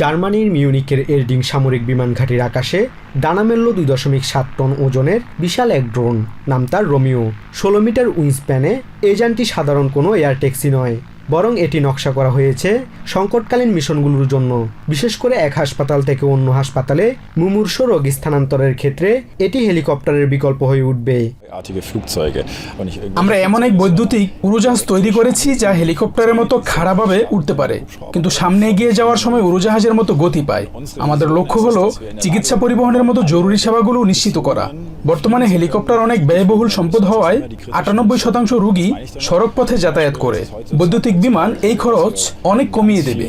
জার্মানির মিউনিকের এরডিং সামরিক বিমান ঘাঁটির আকাশে ডানা মেলল দুই দশমিক সাত টন ওজনের বিশাল এক ড্রোন, নাম তার রোমিও। ষোলো মিটার উইংস্প্যানে এই যানটি সাধারণ কোনো এয়ার ট্যাক্সি নয়। বরং এটি নকশা করা হয়েছে সংকটকালীন মিশনগুলোর জন্য। বিশেষ করে এক হাসপাতাল থেকে অন্য হাসপাতালে মুমূর্ষ রোগী স্থানান্তরের ক্ষেত্রে এটি হেলিকপ্টারের বিকল্প হয়ে উঠবে। irgendwelche আমরা এমন এক বৈদ্যুতিক উড়োজাহাজ তৈরি করেছি যা হেলিকপ্টারের মতো খাড়াভাবে উঠতে পারে কিন্তু সামনে এগিয়ে যাওয়ার সময় উড়োজাহাজের মতো গতি পায়। আমাদের লক্ষ্য হলো চিকিৎসা পরিবহনের মতো জরুরি সেবাগুলো নিশ্চিত করা। বর্তমানে হেলিকপ্টার অনেক ব্যয়বহুল সম্পদ হওয়ায় আটানব্বই শতাংশ রুগী সড়ক পথে যাতায়াত করে। বৈদ্যুতিক বিমান এই খরচ অনেক কমিয়ে দেবে।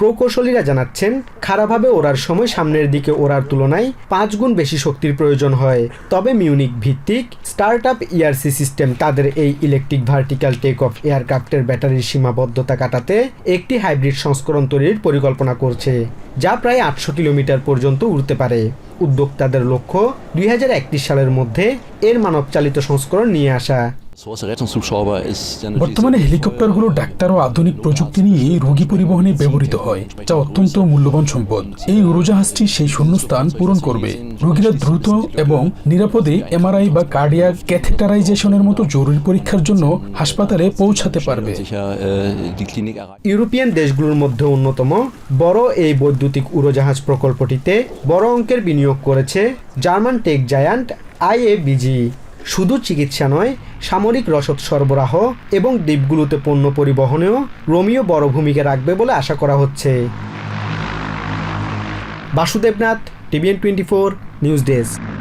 প্রকৌশলীরা জানাচ্ছেন খারাপভাবে ওড়ার সময় সামনের দিকে ওড়ার তুলনায় পাঁচ গুণ বেশি শক্তির প্রয়োজন হয়। তবে মিউনিক ভিত্তিক স্টার্ট আপ ইআরসি সিস্টেম তাদের এই ইলেকট্রিক ভার্টিক্যাল টেক অফ এয়ারক্রাফটের ব্যাটারির সীমাবদ্ধতা কাটাতে একটি হাইব্রিড সংস্করণ তৈরির পরিকল্পনা করছে যা প্রায় আটশো কিলোমিটার পর্যন্ত উড়তে পারে। উদ্যোক্তাদের লক্ষ্য দুই হাজার একত্রিশ সালের মধ্যে এর মানবচালিত সংস্করণ নিয়ে আসা। বর্তমানে হেলিকপ্টারগুলো ডাক্তার ও আধুনিক প্রযুক্তি নিয়ে রোগী পরিবহনে ব্যবহৃত হয় যা অত্যন্ত মূল্যবান সম্পদ। এই উড়োজাহাজটি সেই শূন্যস্থান পূরণ করবে। রোগীরা দ্রুত এবং নিরাপদে এমআরআই বা কার্ডিয়াক ক্যাথেটারাইজেশনের মতো জরুরি পরীক্ষার জন্য হাসপাতালে পৌঁছাতে পারবে. ইউরোপিয়ান দেশগুলোর মধ্যে অন্যতম বড় এই বৈদ্যুতিক উড়োজাহাজ প্রকল্পটিতে বড় অঙ্কের বিনিয়োগ করেছে জার্মান টেক জায়ান্ট আইএবিজি। শুধু চিকিৎসা নয়, সামরিক রসদ সরবরাহ এবং দ্বীপগুলোতে পণ্য পরিবহনেও রোমিও বড় ভূমিকা রাখবে বলে আশা করা হচ্ছে। Basudebnath, TVN twenty four, news desk.